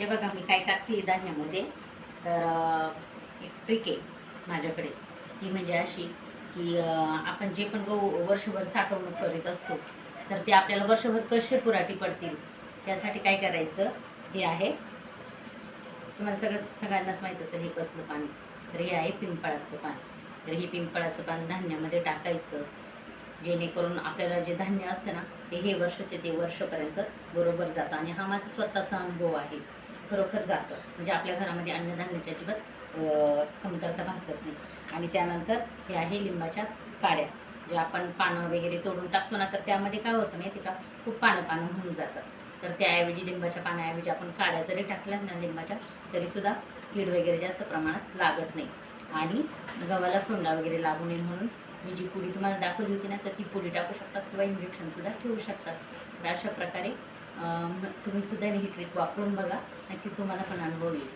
हे बघा मी काय टाकते धान्यामध्ये. तर एक ट्रिक आहे माझ्याकडे. ती म्हणजे अशी की आपण जे पण गहू वर्षभर साठवणूक करीत असतो तर ते आपल्याला वर्षभर कसे पुराटी पडतील? त्यासाठी काय करायचं? हे आहे. तुम्हाला सगळं सगळ्यांनाच माहीत असेल हे कसलं पाणी. तर हे आहे पिंपळाचं पान. तर हे पिंपळाचं पान धान्यामध्ये टाकायचं. जेणेकरून आपल्याला जे धान्य असतं ना ते हे वर्ष ते ते वर्षपर्यंत बरोबर जातं. आणि हा माझा स्वतःचा अनुभव आहे. खरोखर जातं. म्हणजे आपल्या घरामध्ये अन्नधान्याची अजिबात कमतरता भासत नाही. आणि त्यानंतर हे आहे लिंबाच्या काड्या. जे आपण पानं वगैरे तोडून टाकतो ना तर त्यामध्ये काय होतं माहिती का? खूप पानं पानं होऊन जातं. तर त्याऐवजी लिंबाच्या पाण्याऐवजी आपण काड्या जरी टाकल्या ना लिंबाच्या तरीसुद्धा कीड वगैरे जास्त प्रमाणात लागत नाही. आणि गव्हाला सोंडा वगैरे लागू नये म्हणून. मी जी पुडी तुम्हाला दाखवली होती ना तर ती पुडी टाकू शकतात किंवा इंजेक्शनसुद्धा ठेवू शकतात तर अशा प्रकारे तुम्हीसुद्धा ही ट्रिक वापरून बघा. नक्कीच तुम्हाला पण अनुभव येईल.